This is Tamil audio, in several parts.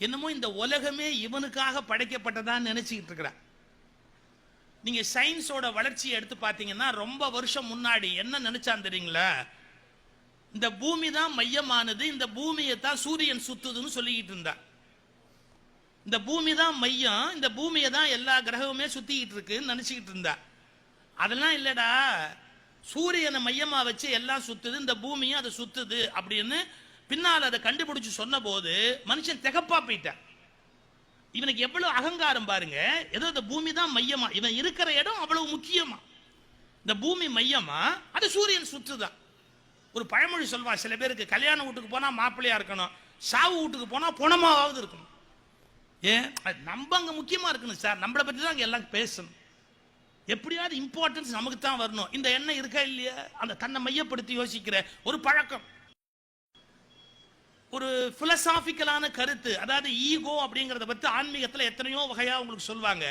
என்னமோ இந்த உலகமே இவனுக்காக படைக்கப்பட்டதான்னு நினைச்சுக்கிட்டு இருக்கிறான். நீங்க சயின்ஸோட வளர்ச்சியை எடுத்து பார்த்தீங்கன்னா ரொம்ப வருஷம் முன்னாடி என்ன நினைச்சான் தெரியுங்களா? இந்த பூமி தான் மையமானது இந்த பூமியை தான் சூரியன் சுத்துதுன்னு சொல்லிக்கிட்டு இருந்தான் இந்த பூமி தான் மையம் இந்த பூமியை தான் எல்லா கிரகமுமே சுத்திக்கிட்டு இருக்குன்னு நினைச்சுக்கிட்டு இருந்தா. அதெல்லாம் இல்லடா. சூரியனை மையமா வச்சு எல்லாம் சுத்துது இந்த பூமியும் அதை சுத்துது அப்படின்னு பின்னால் அதை கண்டுபிடிச்சு சொன்ன போது மனுஷன் திகப்பா போயிட்டான். இவனுக்கு எவ்வளவு அகங்காரம் பாருங்க. ஏதோ இந்த பூமி தான் மையமா. இவன் இருக்கிற இடம் அவ்வளவு முக்கியமா. இந்த பூமி மையமா? அது சூரியன் சுற்றுதான். ஒரு பழமொழி சொல்வான் சில பேருக்கு கல்யாண வீட்டுக்கு போனா மாப்பிள்ளையா இருக்கணும் சாவு வீட்டுக்கு போனா புணமாவது இருக்கணும். ஏன்? அது நம்ம அங்க முக்கியமா இருக்கணும் சார். நம்மளை பற்றி தான் அங்கே எல்லாம் பேசணும். எப்படியாவது இம்பார்ட்டன்ஸ் நமக்கு தான் வரணும். இந்த எண்ணம் இருக்கா இல்லையா? அந்த தன்னை மையப்படுத்தி யோசிக்கிற ஒரு பழக்கம். ஒரு பிலசாபிக்கலான கருத்து அதாவது ஈகோ அப்படிங்கிறத பற்றி ஆன்மீகத்தில் எத்தனையோ வகையாக உங்களுக்கு சொல்லுவாங்க.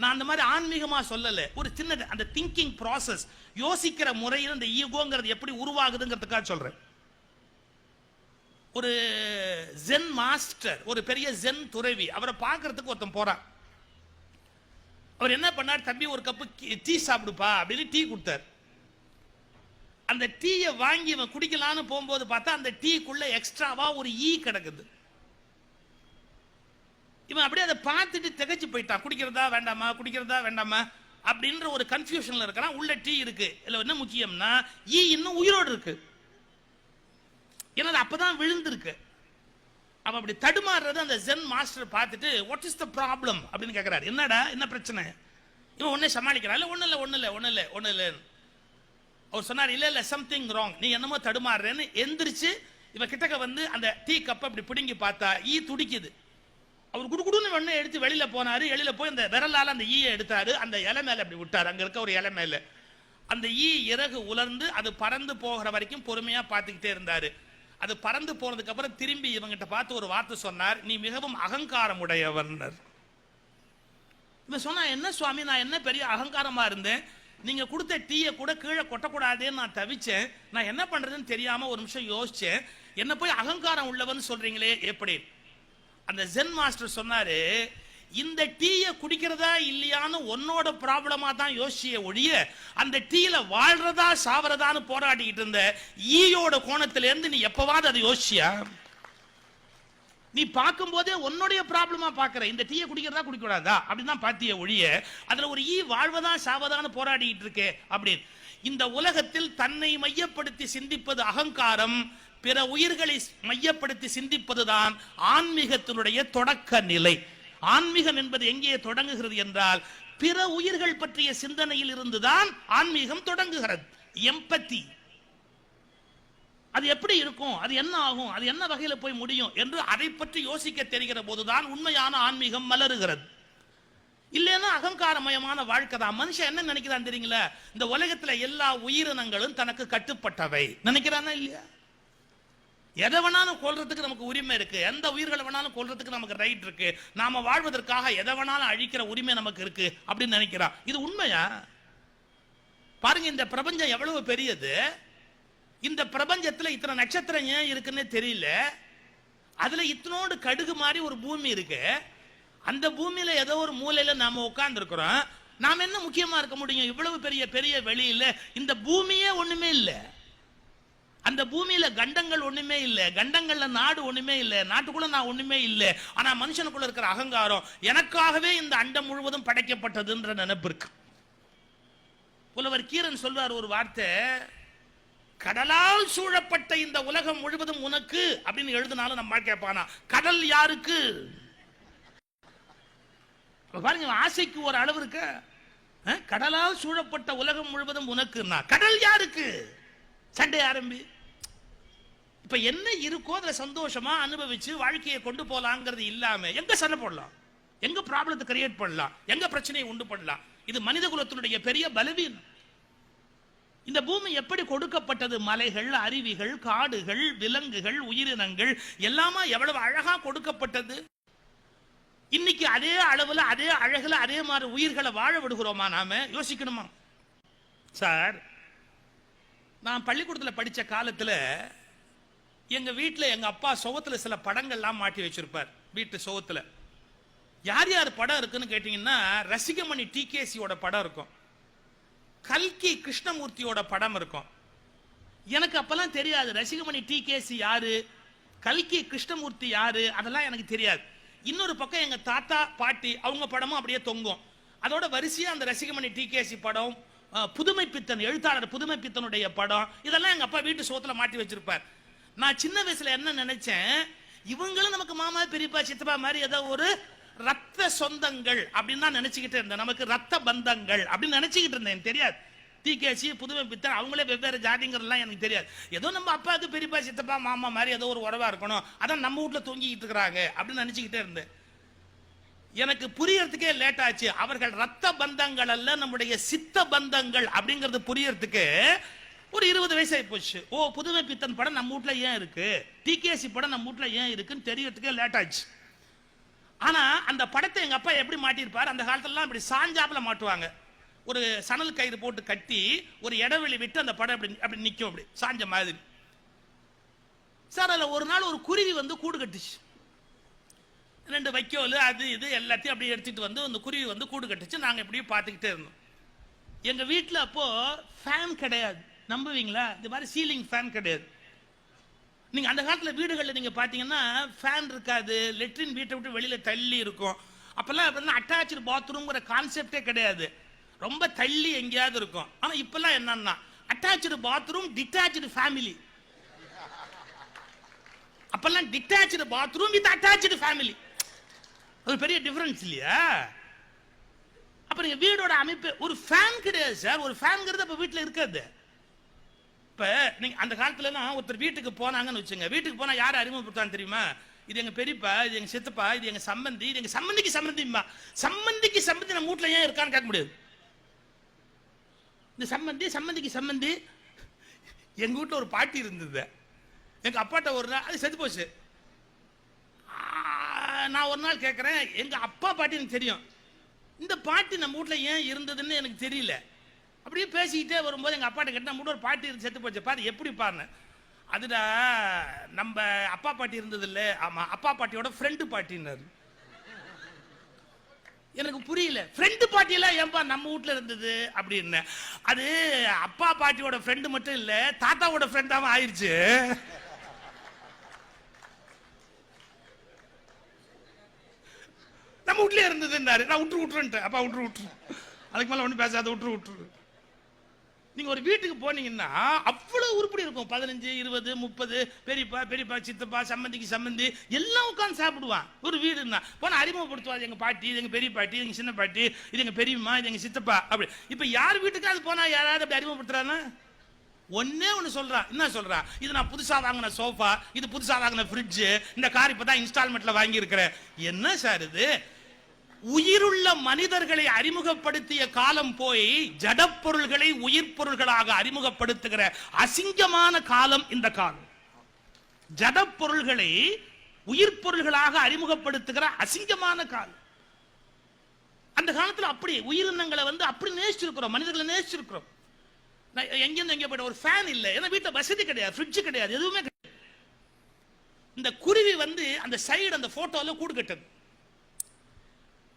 நான் அந்த மாதிரி ஆன்மீகமாக சொல்லலை. ஒரு சின்ன அந்த திங்கிங் ப்ராசஸ் யோசிக்கிற முறையில் இந்த ஈகோங்கிறது எப்படி உருவாகுதுங்கிறதுக்காக சொல்கிறேன் ஒரு ஜென் மாஸ்டர் ஒரு பெரிய ஜென் துறவி அவரை பார்க்கறதுக்கு ஒருத்தன் போகிறான் அவர் என்ன பண்ணார்? தம்பி ஒரு கப்பு டீ சாப்பிடுப்பா அப்படின்னு டீ கொடுத்தார். அந்த டீயை வாங்கி இவன் குடிக்கலான்னு போகும்போது பார்த்தா அந்த டீக்குள்ள எக்ஸ்ட்ராவா ஒரு ஈ கிடக்குது. இவன் அப்படியே அதை பார்த்துட்டு திகைச்சு போயிட்டான். குடிக்கிறதா வேண்டாமா? குடிக்கிறதா வேண்டாமா? அப்படின்ற ஒரு கன்ஃபியூஷன்ல இருக்கிறான். உள்ள டீ இருக்கு. இதுல என்ன முக்கியம்னா ஈ இன்னும் உயிரோடு இருக்கு. ஏன்னா அது அப்பதான் விழுந்திருக்கு. அவன் அப்படி தடுமாறுறது அந்த ஜென் மாஸ்டர் பார்த்துட்டு வாட் இஸ் த ப்ராப்ளம் அப்படின்னு கேட்கிறாரு என்னடா? என்ன பிரச்சனை? இவன் ஒன்னே சமாளிக்கிறான். இல்ல ஒண்ணு இல்ல ஒண்ணு இல்ல ஒண்ணு இல்ல ஒண்ணு இல்லைன்னு. அவர் சொன்னார் இல்ல இல்ல சம்திங் ராங் நீ என்னமோ தடுமாறுறேன்னு எந்திரிச்சு இவன் கிட்டக்க வந்து அந்த டீ கப்பை இப்படி பிடுங்கி பார்த்தா ஈ துடிக்குது. அவர் குடுகுடுன்னு ஒன்று எடுத்து வெளியில போனாரு. வெளியில போய் அந்த விரலால அந்த ஈயை எடுத்தாரு. அந்த இலை மேல அப்படி விட்டாரு. அங்க இருக்க ஒரு இலை மேல. அந்த ஈ இறகு உலர்ந்து அது பறந்து போகிற வரைக்கும் பொறுமையா பார்த்துக்கிட்டே இருந்தாரு. அது பறந்து போனதுக்கு அப்புறம் திரும்பி இவங்கிட்ட பார்த்து ஒரு வார்த்தை சொன்னார். நீ மிகவும் அகங்காரம் உடையவர்னர். இவன் சொன்னா என்ன சுவாமி நான் என்ன பெரிய அகங்காரமா இருந்தேன்? நீங்க கொடுத்த டீயை கூட கீழே கொட்டக்கூடாதுன்னு நான் தவிச்சேன். நான் என்ன பண்றதுன்னு தெரியாம ஒரு நிமிஷம் யோசிச்சேன். என்ன போய் அகங்காரம் உள்ளவன் சொல்றீங்களே எப்படி? அந்த ஜென் மாஸ்டர் சொன்னாரு இந்த டீயை குடிக்கிறதா இல்லையான்னு உன்னோட ப்ராப்ளமா தான் யோசிச்சிய ஒழிய அந்த டீயில வாழ்றதா சாவறதான்னு போராடிக்கிட்டு இருந்த ஈயோட கோணத்திலேருந்து நீ எப்பவாவது அதை யோசிச்சியா? நீ பார்க்கும்போதே உன்னுடைய ப்ராப்ளமா பாக்குற இந்த டீயை குடிக்கிறதா குடிக்கூடாதா அப்படின்னு தான் பார்த்திய ஒழிய அதுல ஒரு ஈ வாழ்வதான் சாவதான்னு போராடிட்டு இருக்கே அப்படின்னு. இந்த உலகத்தில் தன்னை மையப்படுத்தி சிந்திப்பது அகங்காரம் பிற உயிர்களை மையப்படுத்தி சிந்திப்பதுதான் ஆன்மீகத்தினுடைய தொடக்க நிலை. ஆன்மீகம் என்பது எங்கே தொடங்குகிறது என்றால் பிற உயிர்கள் பற்றிய சிந்தனையில் இருந்துதான் ஆன்மீகம் தொடங்குகிறது. எம்பத்தி. அது எப்படி இருக்கும்? அது என்ன ஆகும்? அது என்ன வகையில் போய் முடியும்? என்று அதை பற்றி யோசிக்க தெரிகிற போதுதான் உண்மையான ஆன்மீகம் மலருகிறது. இல்லைன்னா அகங்காரமயமான வாழ்க்கை தான். மனுஷன் என்ன நினைக்கிறான் தெரியுங்களா? இந்த உலகத்துல எல்லா உயிரினங்களும் தனக்கு கட்டுப்பட்டவை. நினைக்கிறானா இல்லையா? எதை வேணாலும் கொள்றதுக்கு நமக்கு உரிமை இருக்கு. எந்த உயிர்களை வேணாலும் கொள்றதுக்கு நமக்கு ரைட் இருக்கு. நாம வாழ்வதற்காக எதை வேணாலும் அழிக்கிற உரிமை நமக்கு இருக்கு அப்படின்னு நினைக்கிறான். இது உண்மையா? பாருங்க இந்த பிரபஞ்சம் எவ்வளவு பெரியது? இந்த பிரபஞ்சத்துல இத்தனை நட்சத்திரம் ஏன் இருக்குன்னு தெரியல. அதுல இத்தனோடு கடுகு மாதிரி ஒரு பூமி இருக்கு. அந்த பூமியில ஏதோ ஒரு மூலையில நாம உட்காந்துருக்குறோம் நாம் நாம என்ன முக்கியமா இருக்க முடியும்? இவ்வளவு பெரிய பெரிய வெளியில இந்த பூமியே ஒண்ணுமே இல்லை. அந்த பூமியில கண்டங்கள் ஒண்ணுமே இல்ல. கண்டங்கள்ல நாடு ஒண்ணுமே இல்ல. நாட்டுக்குள்ள நான் ஒண்ணுமே இல்ல. ஆனா மனுஷனுக்குள்ள இருக்கிற அகங்காரம் எனக்காகவே இந்த அண்டம் முழுவதும் படைக்கப்பட்டதுன்ற நினைப்பு இருக்கு. புலவர் கீரன் சொல்வார் ஒரு வார்த்தை கடலால் சூழப்பட்ட இந்த உலகம் முழுவதும் உனக்கு அப்படின்னு எழுதினாலும் நம்ம கேட்பானா? கடல் யாருக்கு? பாருங்க ஆசைக்கு ஒரு அளவு இருக்க. அஹ், கடலால் சூழப்பட்ட உலகம் முழுவதும் உனக்குன்னா கடல் யாருக்கு? சண்டை ஆரம்பி. இப்ப என்ன இருக்கோ அதுல சந்தோஷமா அனுபவிச்சு வாழ்க்கையை கொண்டு போலாங்கிறது இல்லாம எங்க சண்டை போடலாம்? எங்க ப்ராப்ளத்தை கிரியேட் பண்ணலாம்? எங்க பிரச்சனையை உண்டு பண்ணலாம்? இது மனித குலத்தினுடைய பெரிய பலவீனம். இந்த பூமி எப்படி கொடுக்கப்பட்டது? மலைகள் அருவிகள் காடுகள் விலங்குகள் உயிரினங்கள் எல்லாமா எவ்வளவு அழகா கொடுக்கப்பட்டது? இன்னைக்கு அதே அளவுல அதே அழகுல அதே மாதிரி உயிர்களை வாழ விடுகிறோமா நாம? யோசிக்கணுமா? சார் நான் பள்ளிக்கூடத்தில் படித்த காலத்தில் எங்கள் வீட்டில் எங்கள் அப்பா சுவத்துல சில படங்கள்லாம் மாட்டி வச்சிருப்பார் வீட்டு சுகத்தில். யார் யார் படம் இருக்குன்னு கேட்டிங்கன்னா ரசிகமணி டிகேசியோட படம் இருக்கும். கல்கி கிருஷ்ணமூர்த்தியோட படம் இருக்கும். எனக்கு அப்பெல்லாம் தெரியாது. ரசிகமணி டிகேசி யாரு? கல்கி கிருஷ்ணமூர்த்தி யாரு? அதெல்லாம் எனக்கு தெரியாது. இன்னொரு பக்கம் எங்க தாத்தா பாட்டி அவங்க படமும் அப்படியே தொங்கும். அதோட வரிசையா அந்த ரசிகமணி டிகேசி படம் புதுமை பித்தன் எழுத்தாளர் புதுமை பித்தனுடைய படம் இதெல்லாம் எங்க அப்பா வீட்டு சோத்துல மாட்டி வச்சிருப்பார். நான் சின்ன வயசுல என்ன நினைச்சேன்? இவங்களும் நமக்கு மாமா பெரியப்பா சித்தப்பா மாதிரி ஏதோ ஒரு ரத்த சொந்தங்கள் அப்படின்னு தான் நினைச்சுக்கிட்டு இருந்தேன். நமக்கு ரத்த பந்தங்கள் அப்படின்னு நினைச்சுக்கிட்டு இருந்தேன். எனக்கு தெரியாது டிகேசி புதுமை பித்தன் அவங்களே வெவ்வேறு ஜாதிங்கிறதுலாம் எனக்கு தெரியாது. ஏதோ நம்ம அப்பா அது பெரியப்பா சித்தப்பா மாமா மாதிரி ஏதோ ஒரு உறவா இருக்கணும். அதான் நம்ம வீட்ல தூங்கிக்கிட்டு இருக்கிறாங்க அப்படின்னு நினைச்சுக்கிட்டே இருந்தேன். எனக்கு புரியறதுக்கே லேட் ஆச்சு. அவர்கள் ரத்த பந்தங்கள் அல்ல நம்முடைய சித்த பந்தங்கள் அப்படிங்கிறது புரியறதுக்கு ஒரு இருபது வயசாகி போச்சு. ஓ புதுமை பித்தன் படம் நம்ம வீட்ல ஏன் இருக்கு? டிகேசி படம் நம்ம வீட்ல ஏன் இருக்குன்னு தெரியறதுக்கே லேட் ஆச்சு. ஆனா அந்த படத்தை எங்க அப்பா எப்படி மாட்டியிருப்பார்? அந்த காலத்துலலாம் இப்படி சாஞ்சாப்புல மாட்டுவாங்க. ஒரு சணல் கயிறு போட்டு கட்டி ஒரு இடைவெளி விட்டு அந்த படம் அப்படி அப்படி நிற்கும் அப்படி சாஞ்ச மாதிரி. சார் அதில் ஒரு நாள் ஒரு குருவி வந்து கூடு கட்டுச்சு. ரெண்டு வைக்கோல் அது இது எல்லாத்தையும் அப்படியே எடுத்துட்டு வந்து அந்த குருவி வந்து கூடு கட்டுச்சு. நாங்கள் இப்படியே பார்த்துக்கிட்டே இருந்தோம். எங்கள் வீட்டில் அப்போது ஃபேன் கிடையாது. நம்புவீங்களா? இந்த மாதிரி சீலிங் ஃபேன் கிடையாது. நீங்கள் அந்த காலத்தில் வீடுகளில் நீங்கள் பார்த்தீங்கன்னா ஃபேன் இருக்காது லெட்ரின் வீட்டை விட்டு வெளியில் தள்ளி இருக்கும். அப்போல்லாம் அப்படின்னா அட்டாச்சு பாத்ரூம்ங்கிற கான்செப்டே கிடையாது. ரொம்ப தள்ளி எங்கேயாவது இருக்கும். ஆனால் இப்போல்லாம் என்னன்னா அட்டாச்சு பாத்ரூம் டிட்டாச்சு ஃபேமிலி அப்பெல்லாம் detach bathroom with attach family ஒரு பெரிய டிஃபரன்ஸ் இல்லையா? அப்புறம் நீங்க வீடோட அமைப்பு ஒரு ஃபேன் கிடையாது சார். ஒரு ஃபேன்ங்கிறது அப்போ வீட்டில் இருக்காது. இப்ப நீங்க அந்த காலத்துலலாம் ஒருத்தர் வீட்டுக்கு போனாங்கன்னு வச்சுங்க. வீட்டுக்கு போனா யார் அறிமுகப்படுத்தான்னு தெரியுமா? இது எங்க பெரியப்பா இது எங்க சித்தப்பா இது எங்க சம்பந்தி இது எங்க சம்பந்திக்கு சம்பந்திமா சம்பந்திக்கு சம்பந்தி நம்ம வீட்ல ஏன் இருக்கான்னு கேட்க முடியாது. இந்த சம்பந்தி சம்பந்திக்கு சம்பந்தி. எங்க வீட்ல ஒரு பாட்டி இருந்தது. எங்க அப்பாட்ட ஒரு நாள் அது செத்து போச்சு. நான் ஒரு நாள் கேட்குறேன் எங்க அப்பா பாட்டி எனக்கு தெரியும். இந்த பாட்டி நம்ம வீட்ல ஏன் இருந்ததுன்னு எனக்கு தெரியல. அப்படியே பேசிக்கிட்டே வரும்போது எங்கள் அப்பாட்ட கேட்டால் நம்ம ஒரு பாட்டி இருந்து செத்து போச்சு. பாரு எப்படி பாருன்னு. அதுடா நம்ம அப்பா பாட்டி இருந்தது இல்லை. ஆமாம் அப்பா பாட்டியோட ஃப்ரெண்டு பாட்டின்னாரு. எனக்கு புரியல. ஃப்ரெண்டு பாட்டி எல்லாம் ஏன்பா நம்ம வீட்ல இருந்தது அப்படின்னு. அது அப்பா பாட்டியோட ஃப்ரெண்டு மட்டும் இல்லை தாத்தாவோட ஃப்ரெண்டாவும் ஆயிடுச்சு நம்ம வீட்லேயே இருந்ததுன்னாரு. நான் விட்டுரு விட்டுருன்ட்டு அப்பா விட்டு விட்டுரு. அதுக்கு மேலே ஒன்றும் பேசாத விட்டு விட்டுரு. நீங்க ஒரு வீட்டுக்கு போனீங்கன்னா அவ்வளவு உருப்படி இருக்கும். பதினஞ்சு இருபது முப்பது பெரியப்பா பெரியப்பா சித்தப்பா சம்மந்திக்கு சம்மந்தி எல்லாம் உட்காந்து சாப்பிடுவான். ஒரு வீடுன்னா. போனால் அறிமுகப்படுத்துவாது எங்கள் பாட்டி இது எங்கள் பெரிய பாட்டி எங்கள் சின்ன பாட்டி இது எங்கள் பெரியம்மா இது எங்கள் சித்தப்பா அப்படி. இப்போ யார் வீட்டுக்கு அது போனால் யாராவது அப்படி அறிமுகப்படுத்துறானா ஒன்னே ஒன்று சொல்கிறான் என்ன சொல்கிறான் இது நான் புதுசாக வாங்கின சோஃபா இது புதுசாக வாங்கின ஃப்ரிட்ஜு இந்த கார் இப்போ தான் இன்ஸ்டால்மெண்ட்டில் வாங்கியிருக்கிறேன். என்ன சார் இது? உயிருள்ள மனிதர்களை அறிமுகப்படுத்திய காலம் போய் ஜடப்பொருள்களை உயிர் பொருள்களாக அறிமுகப்படுத்துகிற அசிங்கமான காலம் இந்த காலம். ஜடப்பொருள்களை உயிர் பொருள்களாக அறிமுகப்படுத்துகிற அசிங்கமான காலம். அந்த காலத்துல அப்படி உயிரினங்களை வந்து அப்படி நேசிச்சிருக்கிறோம் மனிதர்களை நேசிச்சிருக்கிறோம். நான் எங்கேருந்து எங்கே போயிட்ட ஒரு ஃபேன் இல்லை. ஏன்னா வீட்டில் வசதி கிடையாது ஃப்ரிட்ஜ் கிடையாது எதுவுமே கிடையாது. இந்த குருவி வந்து அந்த சைடு அந்த போட்டோல கூடு கட்டுது.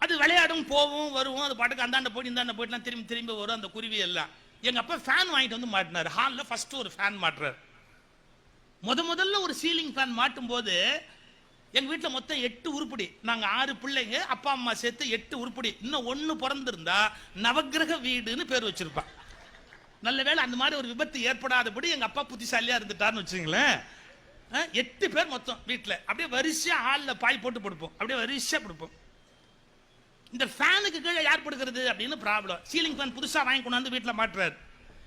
அது விளையாடும் போவோம் வருவோம் அது பாட்டுக்கு அந்தாண்ட போயிட்டு இந்தாண்ட போயிட்டுலாம் திரும்பி திரும்பி வரும் அந்த குருவி எல்லாம். எங்க அப்பா ஃபேன் வாங்கிட்டு வந்து மாட்டினார். ஹாலில் ஃபர்ஸ்ட் ஒரு ஃபேன் மாட்டுறாரு. முத முதல்ல ஒரு சீலிங் ஃபேன் மாட்டும் போது எங்க வீட்டில் மொத்தம் எட்டு உருப்படி. நாங்கள் ஆறு பிள்ளைங்க அப்பா அம்மா சேர்த்து எட்டு உருப்படி. இன்னும் ஒன்று பிறந்திருந்தா நவக்கிரக வீடுன்னு பேர் வச்சிருப்பான். நல்ல வேளை அந்த மாதிரி ஒரு விபத்து ஏற்படாதபடி எங்க அப்பா புத்திசாலியா இருந்துட்டார்னு வச்சுங்களேன் எட்டு பேர் மொத்தம் வீட்டில் அப்படியே வரிசையா ஹாலில் பாய் போட்டு படுப்போம் அப்படியே வரிசையா கொடுப்போம். இந்த ஃபேனுக்கு கீழே யார் படுக்கிறது அப்படின்னு ப்ராப்ளம் சீலிங் ஃபேன் புதுசாக வாங்கி கொண்டு வந்து வீட்டில் மாட்டுறாரு.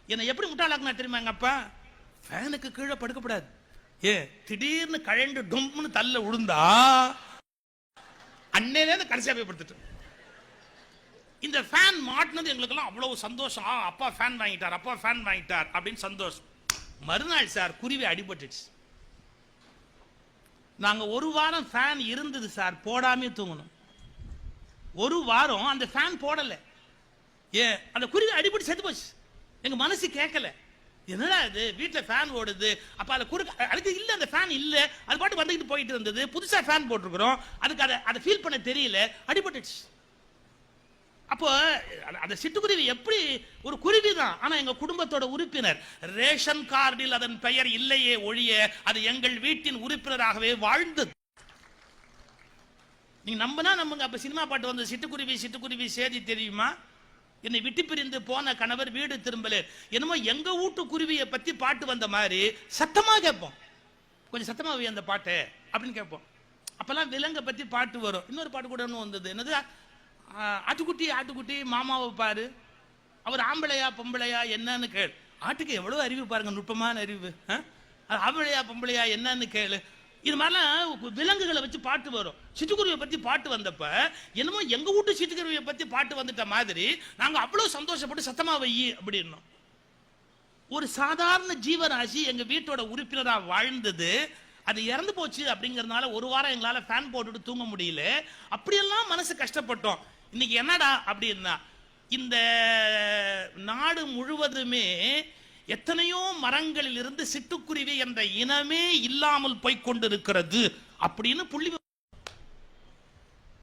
என்னை எப்படி முட்டாளாக்குனா தெரியுமா எங்கள் அப்பா? ஃபேனுக்கு கீழே படுக்கப்படாது. ஏ திடீர்னு கழண்டு டொம்னு தள்ள விழுந்தா அன்னையிலேருந்து கடைசியாக போய் படுத்துட்டேன். இந்த ஃபேன் மாட்டினது எங்களுக்கெல்லாம் அவ்வளவு சந்தோஷம். ஆ, அப்பா ஃபேன் வாங்கிட்டார் அப்பா ஃபேன் வாங்கிட்டார் அப்படின்னு சந்தோஷம். மறுநாள் சார் குருவி அடிபட்டுச்சு நாங்கள் ஒரு வாரம் ஃபேன் இருந்தது சார் போடாமே தூங்கணும். ஒரு வாரம் அந்த ஃபேன் போடல. ஏ அந்த குருவி அடிபட்டு செத்து போச்சு. எங்க மனசு கேட்கல என்னடா இது? வீட்டில் ஃபேன் ஓடுது. அப்ப அதை குறுக்க அதுக்கு இல்ல அந்த ஃபேன் இல்ல. அது பாட்டு வந்துக்கிட்டு போயிட்டு இருந்தது. புதுசா ஃபேன் போட்டிருக்கிறோம். அதுக்கு அதை அதை ஃபீல் பண்ண தெரியல. அடிபட்டுச்சு அப்போ அந்த- அந்த சிட்டுக்குருவி எப்படி ஒரு குருவி தான் ஆனா எங்க குடும்பத்தோட உறுப்பினர் ரேஷன் கார்டில் அதன் பெயர் இல்லையே ஒழிய அது எங்கள் வீட்டின் உறுப்பினராகவே வாழ்ந்தது. நீங்க நம்பினா நம்புங்க. அப்ப சினிமா பாட்டு வந்து சிட்டுக்குருவி சிட்டுக்குருவி சேதி தெரியுமா? என்னை விட்டு பிரிந்து போன கணவர் வீடு திரும்பல. என்னமோ எங்க வீட்டு குருவியை பத்தி பாட்டு வந்த மாதிரி சத்தமா கேட்போம். கொஞ்சம் சத்தமா வை அந்த பாட்டு அப்படின்னு கேட்போம். அப்பெல்லாம் விலங்கை பத்தி பாட்டு வரும். இன்னொரு பாட்டு கூட ஒன்று வந்தது. என்னது? ஆட்டுக்குட்டி ஆட்டுக்குட்டி மாமாவை பாரு. அவர் ஆம்பளையா பொம்பளையா என்னன்னு கேள். ஆட்டுக்கு எவ்வளவு அறிவு பாருங்க நுட்பமான அறிவு. ஆம்பளையா பொம்பளையா என்னன்னு கேளு. இது மாதிரிலாம் விலங்குகளை வச்சு பாட்டு வரும். சிட்டுக்குருவியை பற்றி பாட்டு வந்தப்ப என்னமோ எங்கள் வீட்டு சிட்டுக்குருவியை பற்றி பாட்டு வந்துட்ட மாதிரி நாங்கள் அவ்வளோ சந்தோஷப்பட்டு சத்தமாக வை அப்படின்னோம். ஒரு சாதாரண ஜீவராசி எங்கள் வீட்டோட உறுப்பினராக வாழ்ந்தது. அது இறந்து போச்சு அப்படிங்கிறதுனால ஒரு வாரம் எங்களால் ஃபேன் போட்டுட்டு தூங்க முடியல. அப்படியெல்லாம் மனசு கஷ்டப்பட்டோம். இன்னைக்கு என்னடா அப்படின்னா இந்த நாடு முழுவதுமே எத்தனையோ மரங்களில் இருந்து சிட்டுக்குருவி என்ற இனமே இல்லாமல் போய்க் கொண்டிருக்கிறது அப்படின்னு புள்ளி